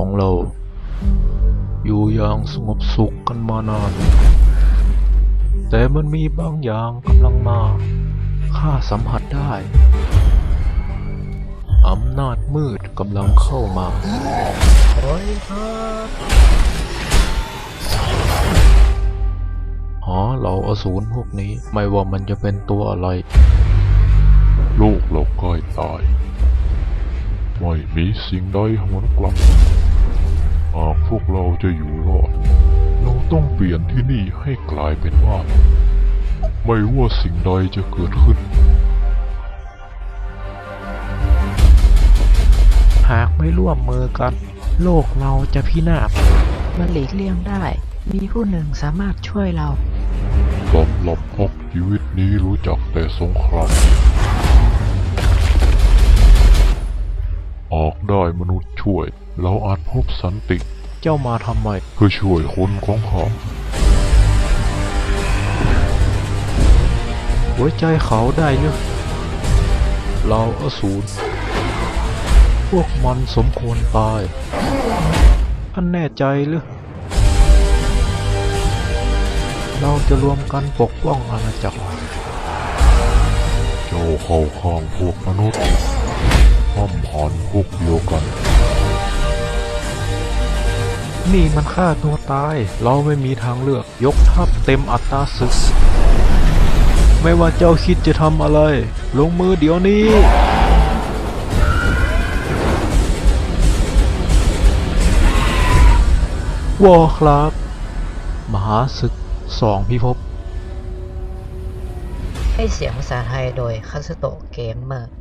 ของเรา อยู่อย่างสงบสุขกันมานาน แต่มันมีบางอย่างกำลังมาข้าสัมผัสได้อำนาจมืดกำลังเข้ามาถอยครับหาเหล่าอสูรพวกนี้ไม่ว่ามันจะเป็นตัวอะไรโลกเราใกล้ตาย ไม่มีสิ่งใดหวนกลับ หากพวกเราจะอยู่รอด เราต้องเปลี่ยนที่นี่ให้กลายเป็นบ้าน ไม่ว่าสิ่งใดจะเกิดขึ้น หากไม่ร่วมมือกัน โลกเราจะพินาศมันหลีกเลี่ยงได้ มีผู้หนึ่งสามารถช่วยเราสำหรับพบชีวิตนี้รู้จักแต่สงครามออกได้มนุษย์ช่วย เราอาจพบสันติ เจ้ามาทำไม เพื่อช่วยคนของเขาหัวใจเขาได้เยอะเราอสูร พวกมันสมควรตายท่านแน่ใจหรือเราจะรวมกันปกป้องอาณาจักร เจ้าเข้าข้างพวกมนุษย์ นี่มันฆ่าตัวตาย เราไม่มีทางเลือก ยกทัพเต็มอัตราศึก ไม่ว่าเจ้าคิดจะทำอะไร ลงมือเดี๋ยวนี้ วอครับ มหาศึกสองพิภพให้เสียงภาษาไทยโดยคัสโตเกมเมอร์